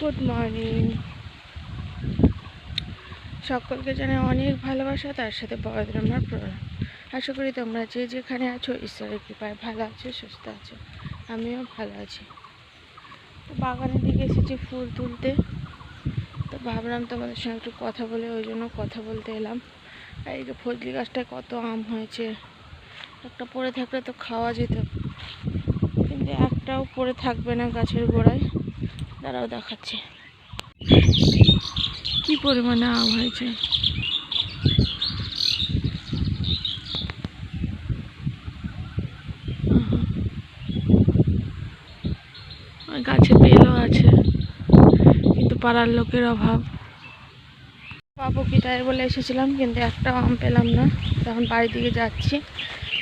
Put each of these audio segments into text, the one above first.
Good morning সকলকে জানাই অনেক ভালোবাসা, তার সাথে বড়দের আমার প্রণাম। আশা করি তোমরা যে যেখানে আছো, ঈশ্বরের কৃপায় ভালো আছো, সুস্থ আছো। আমিও ভালো আছি। তো বাগানের দিকে এসেছি ফুল তুলতে। তো ভাবলাম তোমাদের সঙ্গে একটু কথা বলে, ওই জন্য কথা বলতে এলাম। আর এই যে ফজলি গাছটায় কত আম হয়েছে। একটা পড়ে থাকলে তো খাওয়া যেত। কিন্তু একটাও পড়ে থাকবে না গাছের গোড়ায়। দাঁড়াও দেখাচ্ছে। কি পরিমাণে আম হয়েছে? গাছে বেলও আছে কিন্তু পাড়ার লোকের অভাব। পাবো কি তাই বলে এসেছিলাম কিন্তু একটাও আম পেলাম না। তখন বাড়ির দিকে যাচ্ছি।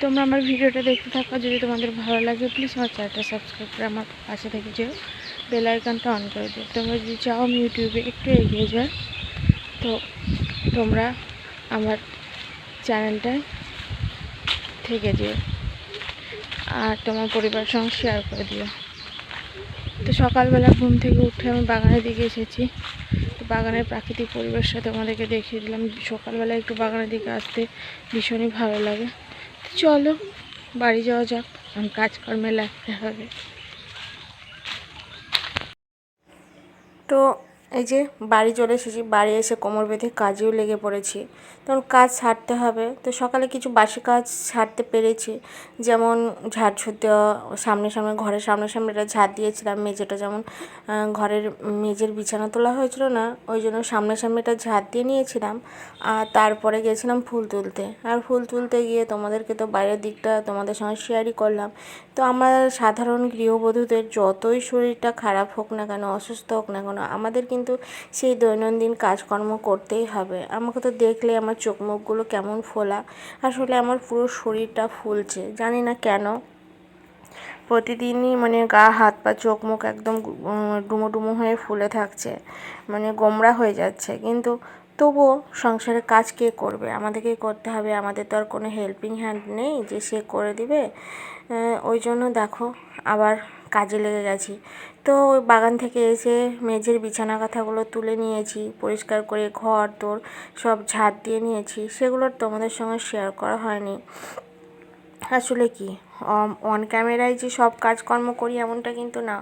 তোমরা আমার ভিডিওটা দেখতে থাকো যদি তোমাদের ভালো লাগে প্লিজ আমার চ্যানেলটা সাবস্ক্রাইব করে আমার পাশে থেকে যেও। বেল আইকনটা অন করে দিও। তোমরা যদি চাও আমি ইউটিউবে একটু এগিয়ে যাই, তো তোমরা আমার চ্যানেলটায় থেকে যেও আর তোমার পরিবারের সঙ্গে শেয়ার করে দিও। তো সকালবেলা ঘুম থেকে উঠে আমি বাগানের দিকে এসেছি। তো বাগানের প্রাকৃতিক পরিবেশটা তোমাদেরকে দেখিয়ে দিলাম। সকালবেলা একটু বাগানের দিকে আসতে ভীষণই ভালো লাগে। তো চলো, বাড়ি যাওয়া যাক। কাজকর্মে লাগতে হবে। তো এই যে বাড়ি চলে এসেছি, বাড়ি এসে কোমর বেঁধে কাজেও লেগে পড়েছি। তখন কাজ ছাড়তে হবে। তো সকালে কিছু বাসি কাজ ছাড়তে পেরেছি। যেমন ঝাড় দেওয়া সামনে সামনে, ঘরের সামনে সামনে এটা ঝাড় দিয়েছিলাম, মেঝেটা যেমন ঘরের মেঝের বিছানা তোলা হয়েছিল না, ওই জন্য সামনে সামনে এটা ঝাড় দিয়ে নিয়েছিলাম। আর তারপরে গেছিলাম ফুল তুলতে। আর ফুল তুলতে গিয়ে তোমাদেরকে তো বাইরের দিকটা তোমাদের সঙ্গে শেয়ারই করলাম। তো আমরা সাধারণ গৃহবধূদের যতই শরীরটা খারাপ হোক না কেন, অসুস্থ হোক না কেন, আমাদের কিন্তু সেই দৈনন্দিন কাজকর্ম করতেই হবে। আমাকে তো দেখলে আমার চোখ মুখগুলো কেমন ফোলা। আসলে আমার পুরো শরীরটা ফুলছে। জানি না কেন। প্রতিদিনই মানে গা, হাত, পা, চোখ, মুখ একদম ডুমো ডুমো হয়ে ফুলে থাকছে। মানে গোমরা হয়ে যাচ্ছে। কিন্তু তবুও সংসারের কাজ কে করবে? আমাদেরকেই করতে হবে। আমাদের তো আর কোনো হেল্পিং হ্যান্ড নেই যে সে করে দিবে। ওই জন্য দেখো, আবার কাজে লেগে গেছি। তো বাগান থেকে এসে মেঝের বিছানা কাঁথাগুলো তুলে নিয়েছি, পরিষ্কার করে ঘর তোর সব ঝাড় দিয়ে নিয়েছি। সেগুলো আর তোমাদের সঙ্গে শেয়ার করা হয়নি। আসলে কি অন ক্যামেরায় যে সব কাজকর্ম করি এমনটা কিন্তু না।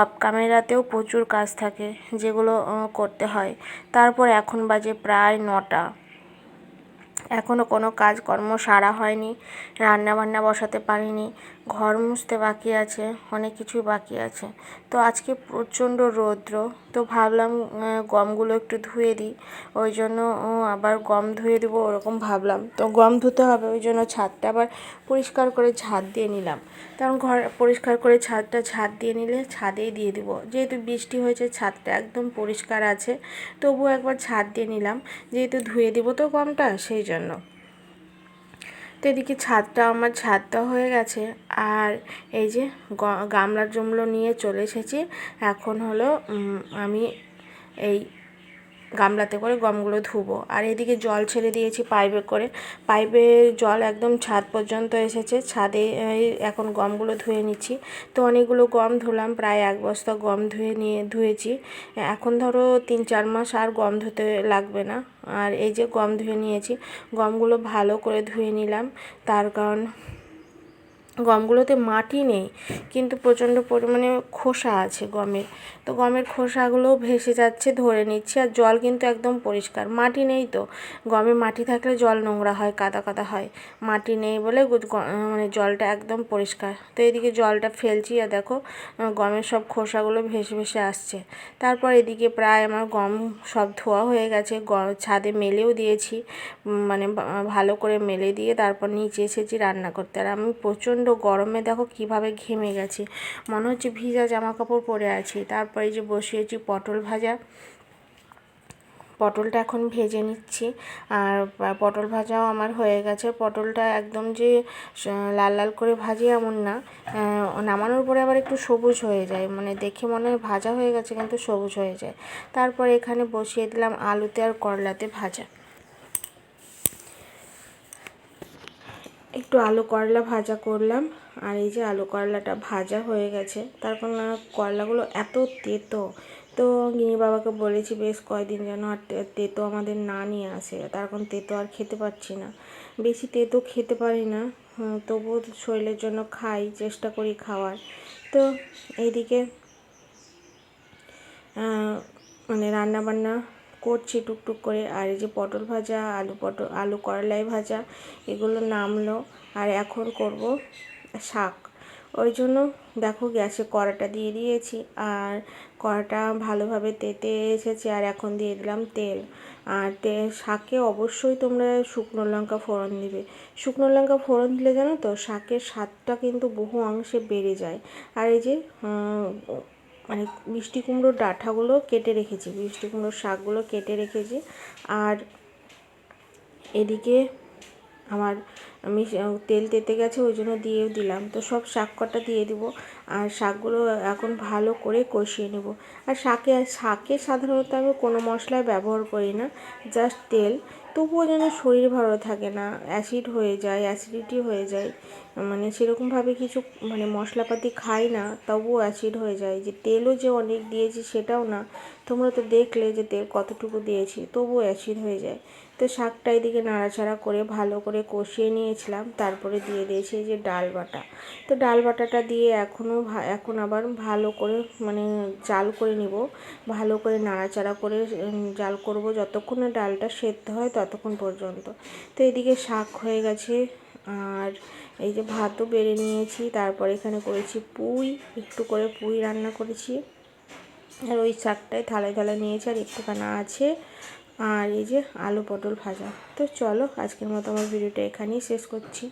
অফ ক্যামেরাতেও প্রচুর কাজ থাকে যেগুলো করতে হয়। তারপর এখন বাজে প্রায় নটা। এখনও কোনো কাজকর্ম সারা হয়নি রান্না বান্না বসাতে পারিনি ঘর মুছতে বাকি আছে, অনেক কিছুই বাকি আছে। তো আজকে প্রচণ্ড রৌদ্র, তো ভাবলাম গমগুলো একটু ধুয়ে দিই। ওই জন্য আবার গম ধুয়ে দেবো ওরকম ভাবলাম। তো গম ধুতে হবে, ওই জন্য ছাদটা আবার পরিষ্কার করে ঝাড় দিয়ে নিলাম। কারণ ঘর পরিষ্কার করে ছাদটা ঝাড় দিয়ে নিলে ছাদেই দিয়ে দিব। যেহেতু বৃষ্টি হয়েছে, ছাদটা একদম পরিষ্কার আছে, তবুও একবার ছাদ দিয়ে নিলাম। যেহেতু ধুয়ে দিব তো গমটা, সেই জন্য। তো এদিকে ছাদটা, আমার ছাদটা হয়ে গেছে। আর এই যে গামলা জমলো নিয়ে চলে এসেছি। এখন হলো আমি এই গামলাতে করে গমগুলো ধুবো। আর এদিকে জল ছেড়ে দিয়েছি পাইপে করে। পাইপে জল একদম ছাদ পর্যন্ত এসেছে। ছাদে এখন গমগুলো ধুয়ে নিচ্ছি। তো অনেকগুলো গম ধুলাম, প্রায় এক বস্তা গম ধুয়ে নিয়ে, ধুয়েছি। এখন ধরো তিন চার মাস আর গম ধুতে লাগবে না। আর এই যে গম ধুয়ে নিয়েছি, গমগুলো ভালো করে ধুয়ে নিলাম। তার কারণ গমগুলোতে মাটি নেই, কিন্তু প্রচণ্ড পরিমাণে খোসা আছে গমের। তো গমের খোসাগুলোও ভেসে যাচ্ছে, ধরে নিচ্ছে, আর জল কিন্তু একদম পরিষ্কার। মাটি নেই তো। গমে মাটি থাকলে জল নোংরা হয়, কাদা কাদা হয়। মাটি নেই বলে মানে জলটা একদম পরিষ্কার। তো এদিকে জলটা ফেলছি, আর দেখো গমের সব খোসাগুলো ভেসে ভেসে আসছে। তারপর এদিকে প্রায় আমার গম সব ধোয়া হয়ে গেছে ছাদে মেলেও দিয়েছি মানে ভালো করে মেলে দিয়ে তারপর নিচে এসেছি রান্না করতে। আর আমি প্রচণ্ড গরমে দেখো কীভাবে ঘেমে গেছে। মনে হচ্ছে ভিজা জামা কাপড় পরে আছি। তারপরে যে বসিয়েছি পটল ভাজা। পটলটা এখন ভেজে নিচ্ছি। আর পটল ভাজাও আমার হয়ে গেছে। পটলটা একদম যে লাল লাল করে ভাজি এমন না। নামানোর পরে আবার একটু সবুজ হয়ে যায়। মানে দেখে মনে হয় ভাজা হয়ে গেছে, কিন্তু সবুজ হয়ে যায়। তারপর এখানে বসিয়ে দিলাম আলুতে আর করলাতে ভাজা। একটু আলু করলা ভাজা করলাম আর এই যে আলু করলাটা ভাজা হয়ে গেছে। তারপর করলাগুলো এত তেতো। তো গিনি বাবাকে বলেছি বেশ কয়দিন যেন আর তেতো আমাদের না নিয়ে আসে। তার কারণ তেতো আর খেতে পারছি না। বেশি তেতো খেতে পারি না। হুম, তবুও শরীরের জন্য খাই চেষ্টা করি খাওয়ার। তো এইদিকে মানে রান্না বান্না করছি টুকটুক করে। আর এই যে পটল ভাজা, আলু পটল, আলু করলাই ভাজা, এগুলো নামলো। আর এখন করব শাক। ওই জন্য দেখো গ্যাসে কড়াটা দিয়ে দিয়েছি। আর কড়াটা ভালোভাবে তেতে এসেছে। আর এখন দিয়ে দিলাম তেল। আর তে শাকে অবশ্যই তোমরা শুকনো লঙ্কা ফোড়ন দিবে। শুকনো লঙ্কা ফোড়ন দিলে জানো তো, শাকের স্বাদটা কিন্তু বহু অংশে বেড়ে যায়। আর এই যে মানে মিষ্টি কুমড়োর ডাঁটাগুলো কেটে রেখেছি, মিষ্টি কুমড়োর শাকগুলো কেটে রেখেছি। আর এদিকে আমার আমি তেল তেতে গেছে, ওই জন্য দিয়েও দিলাম। তো সব শাক কটা দিয়ে দিব, আর শাকগুলো এখন ভালো করে কষিয়ে নেব। আর শাকে শাকে সাধারণত আমি কোনো মশলা ব্যবহার করি না, জাস্ট তেল। তবুও যেন শরীর ভালো থাকে না অ্যাসিড হয়ে যায় অ্যাসিডিটি হয়ে যায় মানে সেরকমভাবে কিছু মানে মশলাপাতি খাই না, তবুও অ্যাসিড হয়ে যায়। যে তেলও যে অনেক দিয়েছি সেটাও না, তোমরা তো দেখলে যে তেল কতটুকু দিয়েছি, তবুও অ্যাসিড হয়ে যায়। তো শাকটা এদিকে নাড়াচাড়া করে ভালো করে কষিয়ে নিয়েছিলাম। তারপরে দিয়ে দিয়েছি যে ডাল বাটা। তো ডাল বাটাটা দিয়ে এখনও এখন আবার ভালো করে মানে জাল করে নিব। ভালো করে নাড়াচাড়া করে জাল করব যতক্ষণ না ডালটা সেদ্ধ হয় ততক্ষণ পর্যন্ত। তো এদিকে শাক হয়ে গেছে। আর এই যে ভাতও বেড়ে নিয়েছি। তারপর এখানে করেছি পুঁই। একটু করে পুঁই রান্না করেছি। আর ওই শাকটাই থালায় থালায় নিয়েছি আর একটুখানা আছে। আর এই যে আলু পটল ভাজা। তো চলো, আজকের মতো আমার ভিডিওটা এখানেই শেষ করছি।